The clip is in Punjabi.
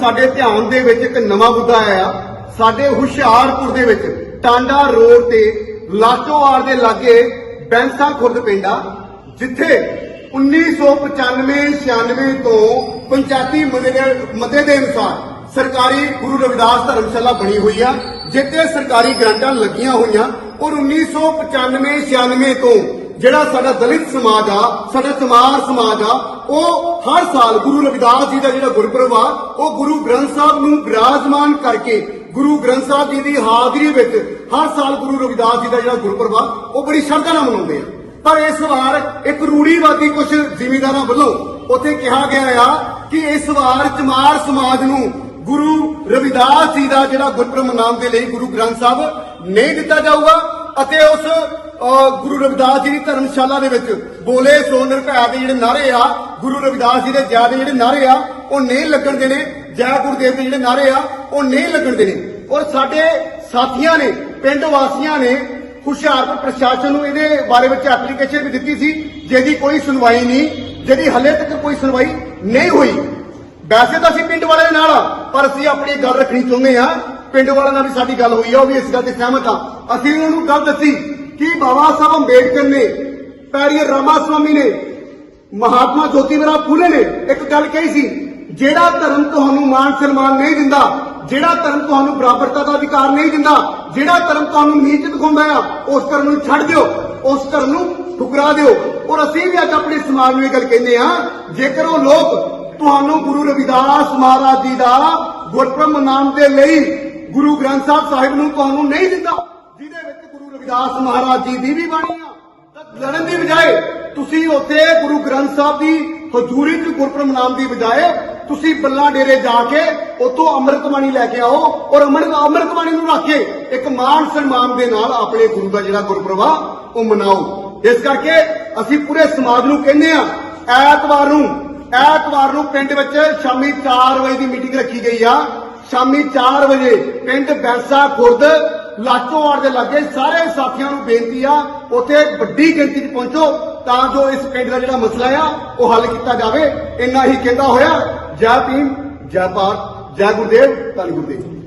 ਸਾਡੇ ਧਿਆਨ ਦੇ ਵਿੱਚ ਇੱਕ ਨਵਾਂ ਮੁੱਦਾ ਆਇਆ। ਸਾਡੇ ਹੁਸ਼ਿਆਰਪੁਰ ਦੇ ਵਿੱਚ ਟਾਂਡਾ ਰੋਡ ਤੇ ਲਾਚੋਵਾਰ ਦੇ ਲਾਗੇ ਬੈਂਸਾ ਖੁਰਦ ਪਿੰਡ ਜਿੱਥੇ 1995-96 ਤੋਂ ਪੰਚਾਇਤੀ ਮਤੇ ਦੇ- ਮਤੇ ਦੇ ਅਨੁਸਾਰ ਸਰਕਾਰੀ ਗੁਰੂ ਰਵਿਦਾਸ ਧਰਮਸ਼ਾਲਾ ਬਣੀ ਹੋਈ ਆ, ਜਿੱਥੇ ਸਰਕਾਰੀ ਗ੍ਰਾਂਟਾਂ ਲੱਗੀਆਂ ਹੋਈਆਂ ਔਰ 1995-96 ਤੋਂ ਜਿਹੜਾ ਸਾਡਾ ਦਲਿਤ ਸਮਾਜ ਆ, ਸਾਡਾ ਚਮਾਰ ਸਮਾਜ ਆ, ਉਹ ਹਰ ਸਾਲ ਗੁਰੂ ਰਵਿਦਾਸ ਜੀ ਦਾ ਜਿਹੜਾ ਗੁਰਪੁਰਬ ਆ, ਉਹ ਗੁਰੂ ਗ੍ਰੰਥ ਸਾਹਿਬ ਨੂੰ ਵਿਰਾਜਮਾਨ ਕਰਕੇ, ਗੁਰੂ ਗ੍ਰੰਥ ਸਾਹਿਬ ਜੀ ਦੀ ਹਾਜ਼ਰੀ ਵਿੱਚ ਹਰ ਸਾਲ ਗੁਰੂ ਰਵਿਦਾਸ ਜੀ ਦਾ ਜਿਹੜਾ ਗੁਰਪੁਰਬ ਆ, ਉਹ ਬੜੀ ਸ਼ਰਧਾ ਨਾਲ ਮਨਾਉਂਦੇ ਆ। ਪਰ ਇਸ ਵਾਰ ਇੱਕ ਰੂੜੀਵਾਦੀ ਕੁਝ ਜ਼ਿਮੀਂਦਾਰਾਂ ਵੱਲੋਂ ਉੱਥੇ ਕਿਹਾ ਗਿਆ ਆ ਕਿ ਇਸ ਵਾਰ ਚਮਾਰ ਸਮਾਜ ਨੂੰ ਗੁਰੂ ਰਵਿਦਾਸ ਜੀ ਦਾ ਜਿਹੜਾ ਗੁਰਪੁਰਬ ਮਨਾਉਣ ਦੇ ਲਈ ਗੁਰੂ ਗ੍ਰੰਥ ਸਾਹਿਬ ਨਹੀਂ ਦਿੱਤਾ ਜਾਊਗਾ ਅਤੇ ਉਸ ਗੁਰੂ ਰਵਿਦਾਸ ਜੀ ਦੀ ਧਰਮਸ਼ਾਲਾ ਦੇ ਵਿੱਚ ਬੋਲੇ ਸੋ ਨਿਰਭੈ ਦੇ ਜਿਹੜੇ ਨਾਰੇ ਆ, ਗੁਰੂ ਰਵਿਦਾਸ ਜੀ ਦੇ ਜੈ ਦੇ ਜਿਹੜੇ ਨਾਰੇ ਆ, ਉਹ ਨਹੀਂ ਲੱਗਣ ਦੇਣੇ। ਜੈ ਗੁਰਦੇਵ ਦੇ ਜਿਹੜੇ ਨਾਰੇ ਆ, ਉਹ ਨਹੀਂ ਲੱਗਣ ਦੇਣੇ। ਔਰ ਸਾਡੇ ਸਾਥੀਆਂ ਨੇ, ਪਿੰਡ ਵਾਸੀਆਂ ਨੇ ਹੁਸ਼ਿਆਰਪੁਰ ਪ੍ਰਸ਼ਾਸਨ ਨੂੰ ਇਹਦੇ ਬਾਰੇ ਵਿੱਚ ਐਪਲੀਕੇਸ਼ਨ ਵੀ ਦਿੱਤੀ ਸੀ, ਜਿਹਦੀ ਕੋਈ ਸੁਣਵਾਈ ਨਹੀਂ, ਜਿਹਦੀ ਹਲੇ ਤੱਕ ਕੋਈ ਸੁਣਵਾਈ ਨਹੀਂ ਹੋਈ। ਵੈਸੇ ਤਾਂ ਅਸੀਂ ਪਿੰਡ ਵਾਲਿਆਂ ਦੇ ਨਾਲ ਆ, ਪਰ ਅਸੀਂ ਆਪਣੀ ਗੱਲ ਰੱਖਣੀ ਚਾਹੁੰਦੇ ਆ ਪਿੰਡ ਵਾਲਿਆਂ ਨਾਲ ਵੀ ਸਾਡੀ ਗੱਲ ਹੋਈ ਆ, ਉਹ ਵੀ ਇਸ ਗੱਲ ਤੇ ਸਹਿਮਤ ਆ। ਅਸੀਂ ਉਹਨਾਂ ਨੂੰ ਗੱਲ ਦੱਸੀ। ਕਿ ਬਾਬਾ ਸਾਹਿਬ ਅੰਬੇਡਕਰ ਨੇ ਪੈਰੀਅਰ ਰਾਮਾ ਸਵਾਮੀ ਨੇ, ਮਹਾਤਮਾ ਜੋਤੀਬਾ ਫੂਲੇ ਨੇ ਇੱਕ ਗੱਲ ਕਹੀ ਸੀ, ਜਿਹੜਾ ਧਰਮ ਤੁਹਾਨੂੰ ਮਾਨ ਸਨਮਾਨ ਨਹੀਂ ਦਿੰਦਾ, ਜਿਹੜਾ ਧਰਮ ਤੁਹਾਨੂੰ ਬਰਾਬਰਤਾ ਦਾ ਅਧਿਕਾਰ ਨਹੀਂ ਦਿੰਦਾ, ਜਿਹੜਾ ਧਰਮ ਤੁਹਾਨੂੰ ਨੀਚ ਦਿਖਾਉਂਦਾ ਆ, ਉਸ ਧਰਮ ਨੂੰ ਛੱਡ ਦਿਓ, ਉਸ ਧਰਮ ਨੂੰ ਠੁਕਰਾ ਦਿਓ। ਔਰ ਅਸੀਂ ਵੀ ਅੱਜ ਆਪਣੇ ਸਮਾਜ ਨੂੰ ਇਹ ਗੱਲ ਕਹਿੰਦੇ ਆ ਜੇਕਰ ਉਹ ਲੋਕ ਤੁਹਾਨੂੰ ਗੁਰੂ ਰਵਿਦਾਸ ਮਹਾਰਾਜ ਜੀ ਦਾ ਗੁਰਪੁਰਬ ਮਨਾਉਣ ਦੇ ਲਈ ਗੁਰੂ ਗ੍ਰੰਥ ਸਾਹਿਬ ਸਾਹਿਬ ਨੂੰ ਤੁਹਾਨੂੰ ਨਹੀਂ ਦਿੰਦਾ ਰਵਿਦਾਸ ਮਹਾਰਾਜ ਜੀ ਦੀ ਵੀ ਬਾਣੀ ਆ। ਤਾਂ ਲੜਨ ਦੀ ਬਜਾਏ ਤੁਸੀਂ ਉੱਥੇ ਗੁਰੂ ਗ੍ਰੰਥ ਸਾਹਿਬ ਦੀ ਹਜ਼ੂਰੀ 'ਚ ਗੁਰਪੁਰਬ ਮਨਾਉਣ ਦੀ ਬਜਾਏ ਤੁਸੀਂ ਬੱਲਾ ਡੇਰੇ ਜਾ ਕੇ ਉੱਥੋਂ ਅੰਮ੍ਰਿਤਬਾਣੀ ਲੈ ਕੇ ਆਓ ਔਰ ਅੰਮ੍ਰਿਤ ਅੰਮ੍ਰਿਤਬਾਣੀ ਨੂੰ ਰੱਖ ਕੇ ਇੱਕ ਮਾਣ ਸਨਮਾਨ ਦੇ ਨਾਲ ਆਪਣੇ ਗੁਰੂ ਦਾ ਜਿਹੜਾ ਗੁਰਪੁਰਬ ਆ, ਉਹ ਮਨਾਓ। ਇਸ ਕਰਕੇ ਅਸੀਂ ਪੂਰੇ ਸਮਾਜ ਨੂੰ ਕਹਿੰਦੇ ਆ, ਐਤਵਾਰ ਨੂੰ ਐਤਵਾਰ ਨੂੰ ਪਿੰਡ ਵਿੱਚ ਸ਼ਾਮੀ 4 ਵਜੇ ਦੀ ਮੀਟਿੰਗ ਰੱਖੀ ਗਈ ਆ। ਸ਼ਾਮੀ 4 ਵਜੇ ਪਿੰਡ ਬੈਂਸਾ ਖੁਰਦ ਲਾਚੋਵਾੜ ਦੇ ਲਾਗੇ ਸਾਰੇ ਸਾਥੀਆਂ ਨੂੰ ਬੇਨਤੀ ਆ, ਉੱਥੇ ਵੱਡੀ ਗਿਣਤੀ 'ਚ ਪਹੁੰਚੋ, ਤਾਂ ਜੋ ਇਸ ਪਿੰਡ ਦਾ ਜਿਹੜਾ ਮਸਲਾ ਆ, ਉਹ ਹੱਲ ਕੀਤਾ ਜਾਵੇ। ਇੰਨਾ ਹੀ ਕਹਿੰਦਾ ਹੋਇਆ, ਜੈ ਭੀਮ, ਜੈ ਭਾਰਤ, ਜੈ ਗੁਰਦੇਵ, ਧੰਨ ਗੁਰਦੇਵ।